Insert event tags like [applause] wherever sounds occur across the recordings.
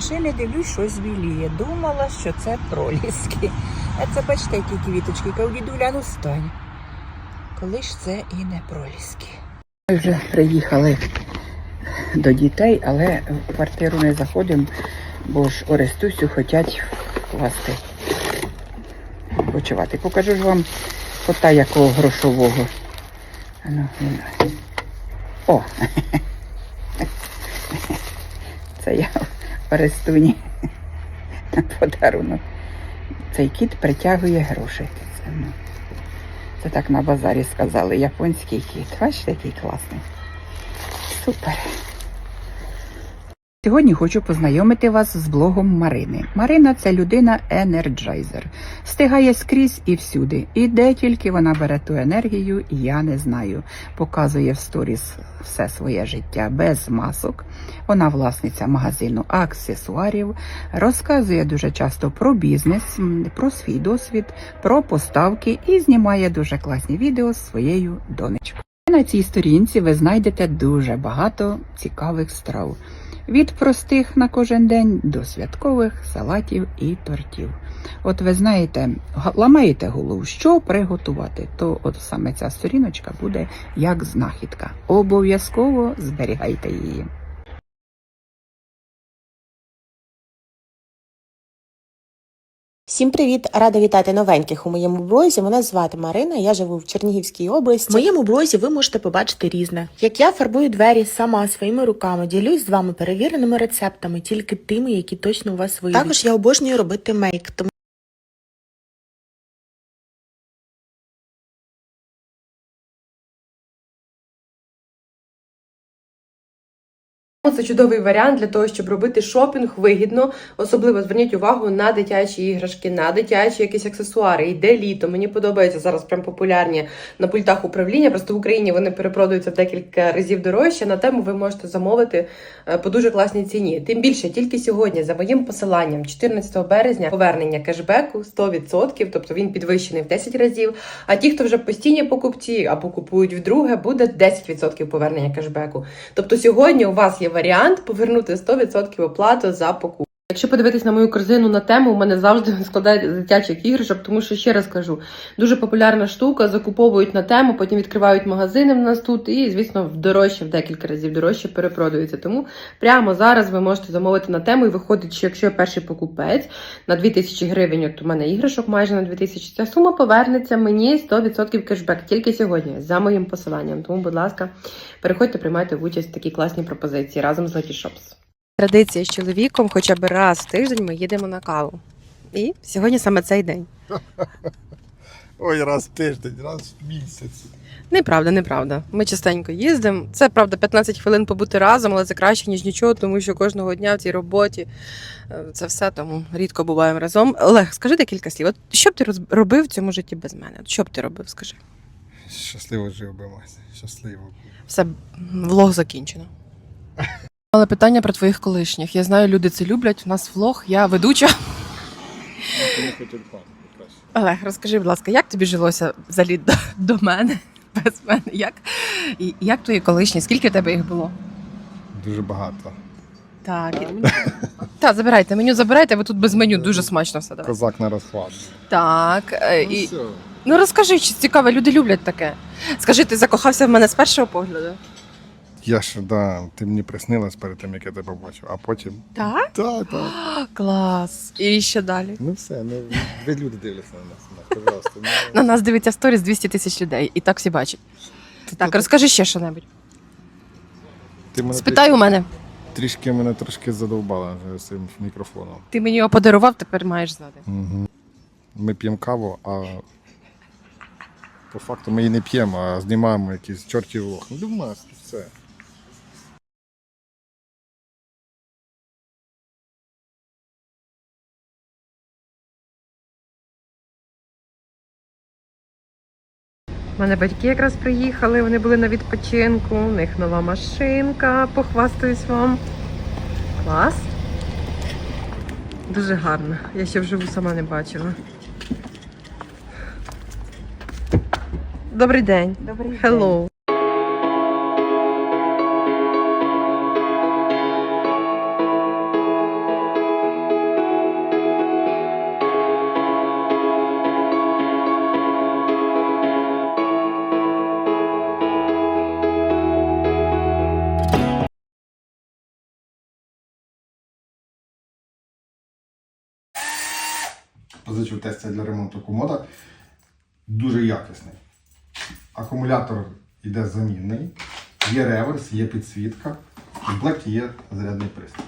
Машини дивлюсь, щось біліє. Думала, що це проліски. А це бачите, які квіточки. Кажу, ну стань. Коли ж це і не проліски. Ми вже приїхали до дітей, але в квартиру не заходимо, бо ж Орестусю хочуть класти. Почувати. Покажу ж вам кота якого грошового. Ану. О! [laughs] Це я Орестуні подарунок. Цей кіт притягує гроші. Це, ну, це так на базарі сказали. Японський кіт. Бачите, який класний. Супер. Сьогодні хочу познайомити вас з блогом Марини. Марина це людина енерджайзер. Стигає скрізь і всюди. І де тільки вона бере ту енергію, я не знаю. Показує в сторіс все своє життя без масок. Вона власниця магазину аксесуарів, розказує дуже часто про бізнес, про свій досвід, про поставки і знімає дуже класні відео з своєю донечкою. На цій сторінці ви знайдете дуже багато цікавих страв. Від простих на кожен день до святкових салатів і тортів. От ви знаєте, ламаєте голову, що приготувати, то от саме ця сторіночка буде як знахідка. Обов'язково зберігайте її. Всім привіт! Рада вітати новеньких у моєму блозі. Мене звати Марина. Я живу в Чернігівській області. В моєму блозі ви можете побачити різне. Як я фарбую двері сама своїми руками, ділюсь з вами перевіреними рецептами, тільки тими, які точно у вас вийдуть. Також я обожнюю робити мейк, тому Це чудовий варіант для того, щоб робити шопінг вигідно. Особливо зверніть увагу на дитячі іграшки, на дитячі якісь аксесуари. Йде літо. Мені подобається зараз прям популярні на пультах управління. Просто в Україні вони перепродаються в декілька разів дорожче. На тему ви можете замовити е, по дуже класній ціні. Тим більше, тільки сьогодні, за моїм посиланням, 14 березня, повернення кешбеку 100%, тобто він підвищений в 10 разів. А ті, хто вже постійні покупці або купують вдруге, буде 10% повернення кешбеку. Тобто сьогодні у вас є варіант повернути 100% оплату за покупку. Якщо подивитись на мою корзину на тему, у мене завжди [laughs] складають дитячих іграшок, тому що ще раз кажу, дуже популярна штука, закуповують на тему, потім відкривають магазини в нас тут, і звісно, дорожче, в декілька разів дорожче перепродаються. Тому прямо зараз ви можете замовити на тему, і виходить, що якщо я перший покупець на 2000 гривень, от у мене іграшок майже на 2000, ця сума повернеться мені 100% кешбек тільки сьогодні за моїм посиланням. Тому, будь ласка, переходьте, приймайте участь в такій класній пропозиції разом з Lucky. Традиція з чоловіком хоча б раз в тиждень ми їдемо на каву. І сьогодні саме цей день. [laughs] Ой, раз в тиждень, раз в місяць. Неправда, неправда. Ми частенько їздимо. Це правда 15 хвилин побути разом, але це краще, ніж нічого, тому що кожного дня в цій роботі е, це все тому рідко буваємо разом. Олег, скажи декілька слів. От що б ти робив в цьому житті без мене? От що б ти робив, скажи? Щасливо жив би Мася. Щасливо. Все, влог закінчено. [laughs] Але питання про твоїх колишніх. Я знаю, люди це люблять. У нас влог, я ведуча. Олег, розкажи, будь ласка, як тобі жилося взагалі до, до мене, без мене? Як, і, як твої колишні? Скільки в тебе їх було? Дуже багато. Так. Так, забирайте меню, забирайте, бо тут без меню дуже смачно все. Давай. Козак на розклад. Так. е, Ну, І, все. ну розкажи, чи цікаво, люди люблять таке. Скажи, ти закохався в мене з першого погляду? Я ж, да, ти мені приснилась перед тим, як я тебе побачив, а потім. Так? Так, так. [gasps] Клас. І що далі? Ну все, ну ви люди дивляться на нас, на, пожалуйста. Ну, [laughs] На нас дивиться сторіс 200 тисяч людей, і так всі бачать. Так, розкажи ще що-небудь. ти мене Спитай у мене. трішки мене трошки задовбала вже з цим мікрофоном. Ти мені його подарував, тепер маєш знати. Ми п'ємо каву, а по факту ми її не п'ємо, а знімаємо якийсь чортів влог. Ну, думаю, все. У мене батьки якраз приїхали, вони були на відпочинку, у них нова машинка, похвастаюсь вам. Клас. Дуже гарно. Я ще вживу сама не бачила. Добрий день. Добрий Hello. Позичив тестя для ремонту комода. Дуже якісний. Акумулятор йде замінний, є реверс, є підсвітка, в комплекті є зарядний пристрій.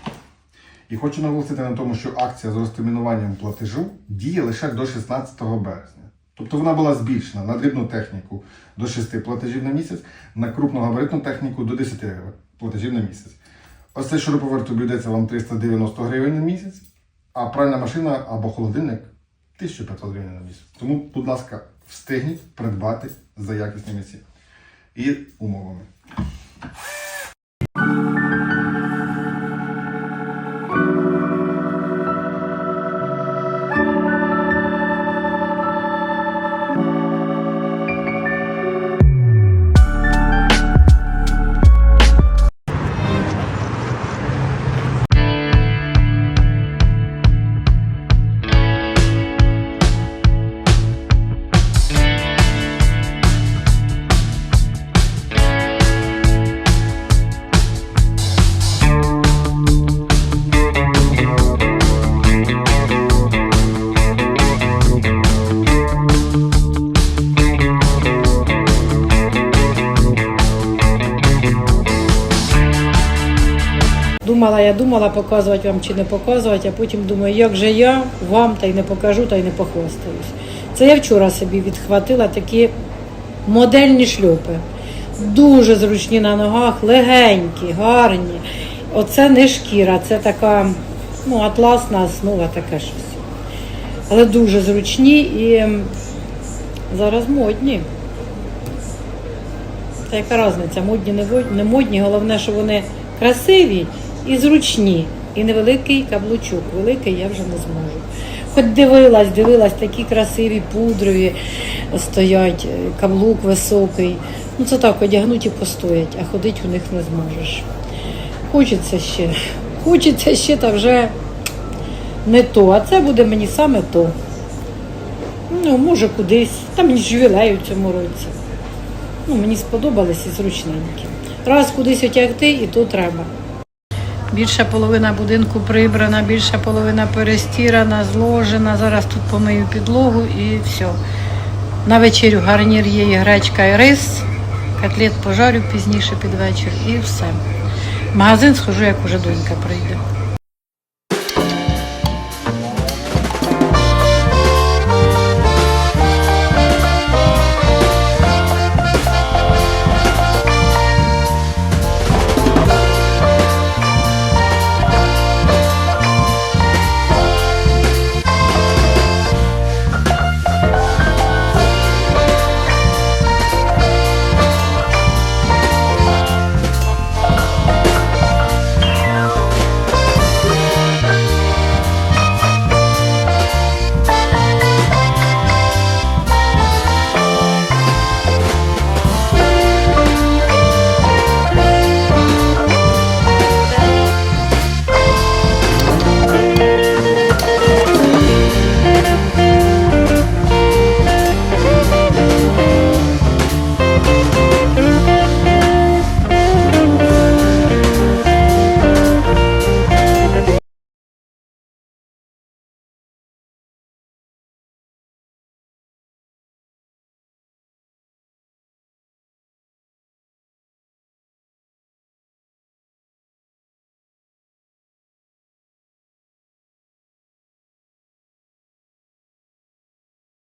І хочу наголосити на тому, що акція з розтермінуванням платежу діє лише до 16 березня. Тобто вона була збільшена на дрібну техніку до 6 платежів на місяць, на крупногабаритну техніку до 10 платежів на місяць. Ось цей шуруповерт обійдеться вам 390 гривень на місяць, а пральна машина або холодильник 1500 гривень на місяць. Тому, будь ласка, встигніть придбати за якісними цінами і умовами. Думала, я думала, показувати вам чи не показувати, а потім думаю, як же я вам та й не покажу, та й не похвастаюсь. Це я вчора собі відхватила такі модельні шльопи. Дуже зручні на ногах, легенькі, гарні. Оце не шкіра, це така ну, атласна основа, таке щось. Але дуже зручні і зараз модні. Та яка різниця, модні, не модні, головне, що вони красиві і зручні. І невеликий каблучок. Великий я вже не зможу. Хоч дивилась, дивилась, такі красиві пудрові стоять, е, каблук високий. Ну це так, одягнуть і постоять, а ходити у них не зможеш. Хочеться ще, хочеться ще, та вже не то. А це буде мені саме то. Ну, може кудись. Там мені ж ювілею в цьому році. Ну, мені сподобались і зручненькі. Раз кудись отягти, і то треба. Більша половина будинку прибрана, більша половина перестірана, зложена. Зараз тут помию підлогу і все. На вечерю гарнір є і гречка, і рис. Котлет пожарю пізніше під вечір і все. В магазин схожу, як уже донька прийде.